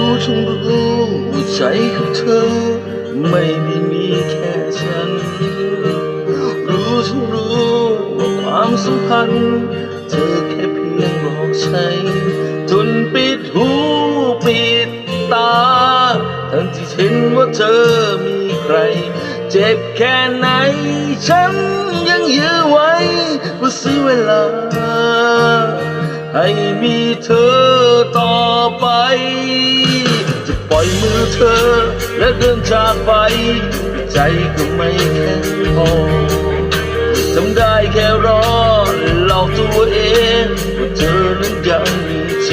รู้ทุกเรู้ว่าใจของเธอ ไม่ได้มีแค่ฉัน รู้ทุกเรู้ว่าความสัมพันธ์ เธอแค่เพียงหลอกใช้จนปิดหูปิดตา ทั้งที่เห็นว่าเธอมีใคร เจ็บแค่ไหน ฉันยังยื้อไว้ว่าซื้อเวลา ให้มีเธอต่อไป อยมือเธอ และเดินจากไป ใจก็ไม่แข็งพอทำได้แค่รอหลอกตัวเองว่าเธอนั้นยังมีใจ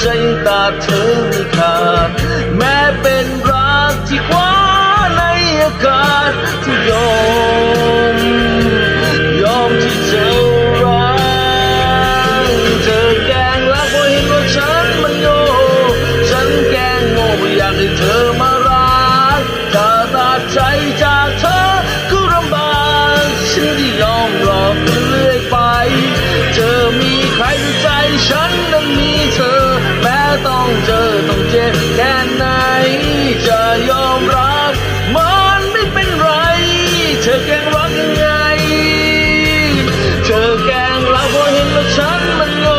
ใจตาเธอ ต้องเจอต้องเจ็บแค่ไหน จะยอมรัก มันไม่เป็นไร เธอแกล้งรักยังไง เธอแกล้งรักเพราะเห็นว่าฉันมันโง่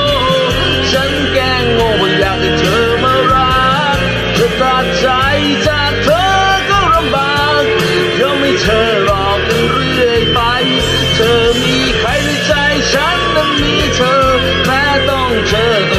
ฉันแกล้งโง่เพราะอยากให้เธอมารักจะตัดใจจากเธอก็ลำบากยอมให้เธอรอกันเรื่อยไป เธอมีใครในใจฉันนั้นมีเธอแม้ต้องเจอ